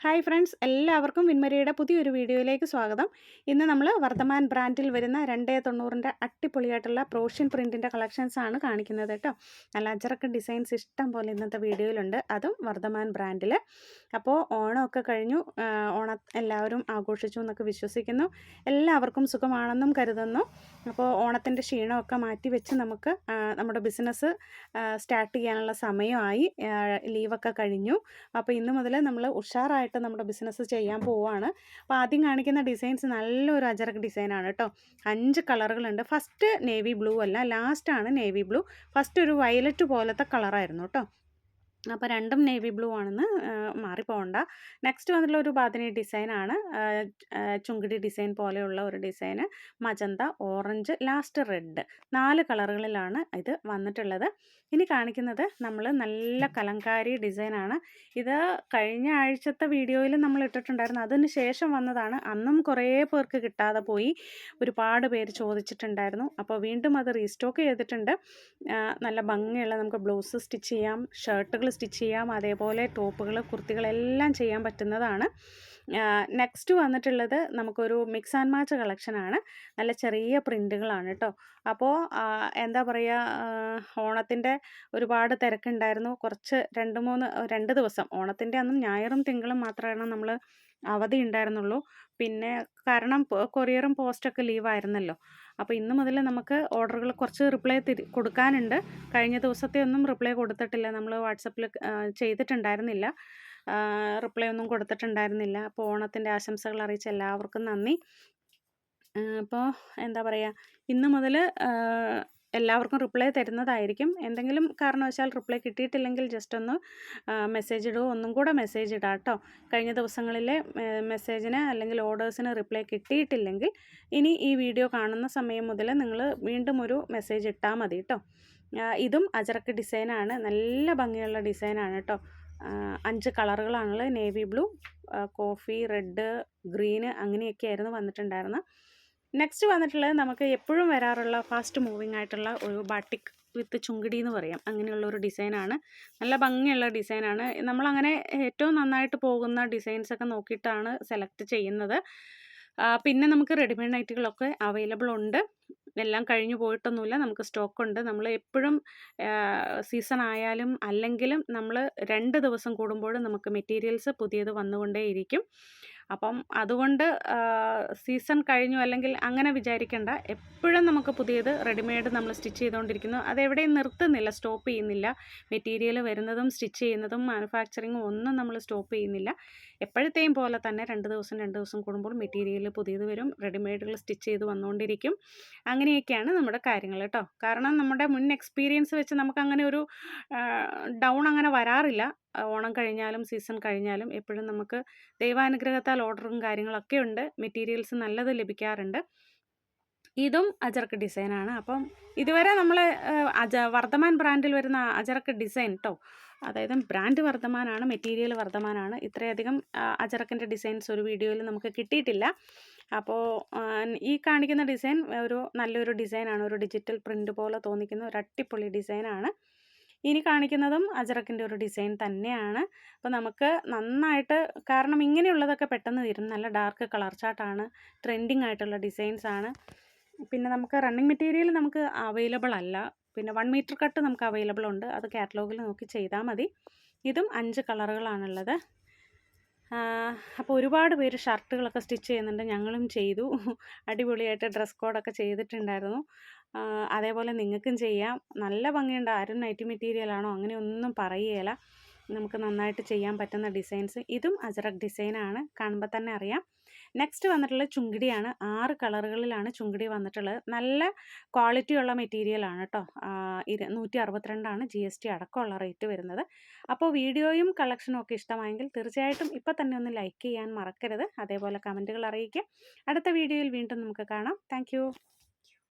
Hi friends എല്ലാവർക്കും വിൻമരിയുടെ പുതിയൊരു വീഡിയോയിലേക്ക് സ്വാഗതം. ഇന്ന് നമ്മൾ വർദ്ധമാൻ ബ്രാൻഡിൽ വരുന്ന രണ്ടേ തൊണ്ണൂറിന്റെ അട്ടിപ്പൊളിയായിട്ടുള്ള പ്രോഷ്യൻ പ്രിന്റിന്റെ കളക്ഷൻസാണ് കാണിക്കുന്നത് കേട്ടോ. നല്ല അജറക്ക് ഡിസൈൻസ് ഇഷ്ടം പോലെ ഇന്നത്തെ വീഡിയോയിലുണ്ട്. അതും വർദ്ധമാൻ ബ്രാൻഡിൽ അപ്പോൾ ഓണമൊക്കെ കഴിഞ്ഞു. ഓണം എല്ലാവരും ആഘോഷിച്ചു എന്നൊക്കെ വിശ്വസിക്കുന്നു. എല്ലാവർക്കും സുഖമാണെന്നും കരുതുന്നു. അപ്പോൾ ഓണത്തിന്റെ ക്ഷീണമൊക്കെ മാറ്റി വെച്ച് നമുക്ക് നമ്മുടെ ബിസിനസ് സ്റ്റാർട്ട് ചെയ്യാനുള്ള സമയമായി ലീവൊക്കെ കഴിഞ്ഞു. അപ്പോൾ ഇന്ന് മുതൽ നമ്മൾ ഉഷാറായിട്ട് നമ്മുടെ ബിസിനസ് ചെയ്യാൻ പോവുകയാണ് അപ്പോൾ ആദ്യം കാണിക്കുന്ന ഡിസൈൻസ് നല്ലൊരു അജറക് ഡിസൈനാണ് കേട്ടോ. അഞ്ച് കളറുകളുണ്ട്. ഫസ്റ്റ് നേവി ബ്ലൂ അല്ല ലാസ്റ്റാണ് നേവി ബ്ലൂ. ഫസ്റ്റ് ഒരു വയലറ്റ് പോലത്തെ കളറായിരുന്നു കേട്ടോ. അപ്പോൾ രണ്ടും നേവി ബ്ലൂ ആണെന്ന് മാറിപ്പോകണ്ട നെക്സ്റ്റ് വന്നിട്ടുള്ള ഒരു ബാദിനി ഡിസൈനാണ് ചുങ്കിടി ഡിസൈൻ പോലെയുള്ള ഒരു ഡിസൈന് മജന്ത ഓറഞ്ച് ലാസ്റ്റ് റെഡ് നാല് കളറുകളിലാണ് ഇത് വന്നിട്ടുള്ളത്. ഇനി കാണിക്കുന്നത് നമ്മൾ നല്ല കലങ്കാരി ഡിസൈനാണ് ഇത് കഴിഞ്ഞ ആഴ്ചത്തെ വീഡിയോയിൽ നമ്മൾ ഇട്ടിട്ടുണ്ടായിരുന്നു. അതിന് ശേഷം വന്നതാണ്. അന്നും കുറേ പേർക്ക് കിട്ടാതെ പോയി ഒരുപാട് പേര് ചോദിച്ചിട്ടുണ്ടായിരുന്നു. അപ്പോൾ വീണ്ടും അത് റീസ്റ്റോക്ക് ചെയ്തിട്ടുണ്ട്. നല്ല ഭംഗിയുള്ള നമുക്ക് ബ്ലൗസ് സ്റ്റിച്ച് ചെയ്യാം. ഷർട്ടുകൾ സ്റ്റിച്ച് ചെയ്യാം അതേപോലെ ടോപ്പുകൾ കുർത്തികളെല്ലാം ചെയ്യാൻ പറ്റുന്നതാണ്. നെക്സ്റ്റ് വന്നിട്ടുള്ളത് നമുക്കൊരു മിക്സ് ആൻഡ് മാച്ച് കളക്ഷനാണ്. നല്ല ചെറിയ പ്രിന്റുകളാണ് കേട്ടോ അപ്പോൾ എന്താ പറയുക ഓണത്തിന്റെ ഒരുപാട് തിരക്കുണ്ടായിരുന്നു. കുറച്ച് രണ്ട് മൂന്ന് രണ്ട് ദിവസം. ഓണത്തിന്റെ അന്നും ഞായറും തിങ്കളും മാത്രമാണ് നമ്മൾ അവധി ഉണ്ടായിരുന്നുള്ളൂ. പിന്നെ കാരണം കൊറിയറും പോസ്റ്റൊക്കെ ലീവായിരുന്നല്ലോ. അപ്പോൾ ഇന്ന് മുതൽ നമുക്ക് ഓർഡറുകൾ കുറച്ച് റിപ്ലൈ തിരി കൊടുക്കാനുണ്ട്. കഴിഞ്ഞ ദിവസത്തെ ഒന്നും റിപ്ലൈ കൊടുത്തിട്ടില്ല. നമ്മൾ വാട്സപ്പിൽ ചെയ്തിട്ടുണ്ടായിരുന്നില്ല. റിപ്ലൈ ഒന്നും കൊടുത്തിട്ടുണ്ടായിരുന്നില്ല. അപ്പോൾ ഓണത്തിന്റെ ആശംസകൾ അറിയിച്ച എല്ലാവർക്കും നന്ദി. അപ്പോൾ എന്താ പറയുക ഇന്ന് മുതൽ എല്ലാവർക്കും റിപ്ലൈ തരുന്നതായിരിക്കും. എന്തെങ്കിലും കാരണവശാൽ റിപ്ലൈ കിട്ടിയിട്ടില്ലെങ്കിൽ ജസ്റ്റ് ഒന്ന് മെസ്സേജ് ഇടുക ഒന്നും കൂടെ മെസ്സേജ് ഇടാം കേട്ടോ കഴിഞ്ഞ ദിവസങ്ങളിലെ മെസ്സേജിന് അല്ലെങ്കിൽ ഓർഡേഴ്സിന് റിപ്ലൈ കിട്ടിയിട്ടില്ലെങ്കിൽ ഇനി ഈ വീഡിയോ കാണുന്ന സമയം മുതൽ നിങ്ങൾ വീണ്ടും ഒരു മെസ്സേജ് ഇട്ടാൽ മതി കേട്ടോ ഇതും അജറക്ക് ഡിസൈനാണ് നല്ല ഭംഗിയുള്ള ഡിസൈനാണ് കേട്ടോ അഞ്ച് കളറുകളാണുള്ളത്. Navy blue coffee red green അങ്ങനെയൊക്കെ ആയിരുന്നു വന്നിട്ടുണ്ടായിരുന്നത്. നെക്സ്റ്റ് വന്നിട്ടുള്ളത് നമുക്ക് എപ്പോഴും വരാറുള്ള ഫാസ്റ്റ് മൂവിങ് ആയിട്ടുള്ള ഒരു ബാട്ടിക് വിത്ത് ചുങ്കിടി എന്ന് പറയാം. അങ്ങനെയുള്ള ഒരു ഡിസൈനാണ് നല്ല ഭംഗിയുള്ള ഡിസൈനാണ് നമ്മളങ്ങനെ ഏറ്റവും നന്നായിട്ട് പോകുന്ന ഡിസൈൻസ് ഒക്കെ നോക്കിയിട്ടാണ് സെലക്ട് ചെയ്യുന്നത്. പിന്നെ നമുക്ക് റെഡിമെയ്ഡ് നൈറ്റുകളൊക്കെ അവൈലബിൾ ഉണ്ട്. എല്ലാം കഴിഞ്ഞു പോയിട്ടൊന്നുമില്ല. നമുക്ക് സ്റ്റോക്ക് ഉണ്ട്. നമ്മൾ എപ്പോഴും സീസൺ ആയാലും അല്ലെങ്കിലും നമ്മൾ രണ്ട് ദിവസം കൂടുമ്പോഴും നമുക്ക് മെറ്റീരിയൽസ് പുതിയത് വന്നുകൊണ്ടേയിരിക്കും. അപ്പം അതുകൊണ്ട് സീസൺ കഴിഞ്ഞു അല്ലെങ്കിൽ അങ്ങനെ വിചാരിക്കേണ്ട. എപ്പോഴും നമുക്ക് പുതിയത് റെഡിമെയ്ഡ് നമ്മൾ സ്റ്റിച്ച് ചെയ്തുകൊണ്ടിരിക്കുന്നു. അതെവിടെയും നിർത്തുന്നില്ല സ്റ്റോപ്പ് ചെയ്യുന്നില്ല. മെറ്റീരിയൽ വരുന്നതും സ്റ്റിച്ച് ചെയ്യുന്നതും മാനുഫാക്ചറിങ്ങും ഒന്നും നമ്മൾ സ്റ്റോപ്പ് ചെയ്യുന്നില്ല. എപ്പോഴത്തെയും പോലെ തന്നെ രണ്ട് ദിവസം രണ്ട് ദിവസം കൂടുമ്പോൾ മെറ്റീരിയൽ പുതിയത് വരും റെഡിമെയ്ഡുകൾ സ്റ്റിച്ച് ചെയ്ത് വന്നുകൊണ്ടിരിക്കും. അങ്ങനെയൊക്കെയാണ് നമ്മുടെ കാര്യങ്ങൾ കേട്ടോ. കാരണം നമ്മുടെ മുൻ എക്സ്പീരിയൻസ് വെച്ച് നമുക്ക് അങ്ങനെ ഒരു ഡൗൺ അങ്ങനെ വരാറില്ല. ഓണം കഴിഞ്ഞാലും സീസൺ കഴിഞ്ഞാലും എപ്പോഴും നമുക്ക് ദൈവാനുഗ്രഹത്താൽ ഓർഡറും കാര്യങ്ങളൊക്കെ ഉണ്ട്. മെറ്റീരിയൽസ് നല്ലത് ലഭിക്കാറുണ്ട്. ഇതും അജർക്ക് ഡിസൈനാണ് അപ്പം ഇതുവരെ നമ്മൾ അജ വർദ്ധമാൻ ബ്രാൻഡിൽ വരുന്ന അജർക്ക് ഡിസൈൻ കേട്ടോ അതായത് ബ്രാൻഡ് വർദ്ധമാനാണ് മെറ്റീരിയൽ വർദ്ധമാനാണ് ഇത്രയധികം അജറക്കിന്റെ ഡിസൈൻസ് ഒരു വീഡിയോയിൽ നമുക്ക് കിട്ടിയിട്ടില്ല. അപ്പോൾ ഈ കാണിക്കുന്ന ഡിസൈൻ ഒരു നല്ലൊരു ഡിസൈനാണ് ഒരു ഡിജിറ്റൽ പ്രിന്റ് പോലെ തോന്നിക്കുന്ന ഒരു അട്ടിപ്പൊളി ഡിസൈനാണ് ഇനി കാണിക്കുന്നതും അജറക്കിന്റെ ഒരു ഡിസൈൻ തന്നെയാണ്. അപ്പോൾ നമുക്ക് നന്നായിട്ട് കാരണം ഇങ്ങനെയുള്ളതൊക്കെ പെട്ടെന്ന് തീരും നല്ല ഡാർക്ക് കളർ ചാർട്ടാണ് ട്രെൻഡിങ് ആയിട്ടുള്ള ഡിസൈൻസ് ആണ്. പിന്നെ നമുക്ക് റണ്ണിങ് മെറ്റീരിയൽ നമുക്ക് അവൈലബിൾ അല്ല. പിന്നെ വൺ മീറ്റർ കട്ട് നമുക്ക് അവൈലബിൾ ഉണ്ട്. അത് കാറ്റലോഗിൽ നോക്കി ചെയ്താൽ മതി. ഇതും അഞ്ച് കളറുകളാണുള്ളത്. അപ്പോൾ ഒരുപാട് പേര് ഷർട്ടുകളൊക്കെ സ്റ്റിച്ച് ചെയ്യുന്നുണ്ട്. ഞങ്ങളും ചെയ്തു. അടിപൊളിയായിട്ട് ഡ്രസ് കോഡൊക്കെ ചെയ്തിട്ടുണ്ടായിരുന്നു. അതേപോലെ നിങ്ങൾക്കും ചെയ്യാം. നല്ല ഭംഗിയുണ്ട്. ആരും നൈറ്റി മെറ്റീരിയലാണോ അങ്ങനെയൊന്നും പറയുകയില്ല. നമുക്ക് നന്നായിട്ട് ചെയ്യാൻ പറ്റുന്ന ഡിസൈൻസ്. ഇതും അജറക് ഡിസൈനാണ് കാണുമ്പോൾ തന്നെ അറിയാം. നെക്സ്റ്റ് വന്നിട്ടുള്ള ചുങ്കിടിയാണ്. ആറ് കളറുകളിലാണ് ചുങ്കിടി വന്നിട്ടുള്ളത്. നല്ല ക്വാളിറ്റിയുള്ള മെറ്റീരിയലാണ് കേട്ടോ ഇരു നൂറ്റി അറുപത്തിരണ്ടാണ് ജി എസ് ടി അടക്കമുള്ള റേറ്റ് വരുന്നത്. അപ്പോൾ വീഡിയോയും കളക്ഷനും ഒക്കെ ഇഷ്ടമായെങ്കിൽ തീർച്ചയായിട്ടും ഇപ്പോൾ തന്നെ ഒന്ന് ലൈക്ക് ചെയ്യാൻ മറക്കരുത്. അതേപോലെ കമന്റുകൾ അറിയിക്കുക അടുത്ത വീഡിയോയിൽ വീണ്ടും നമുക്ക് കാണാം. താങ്ക്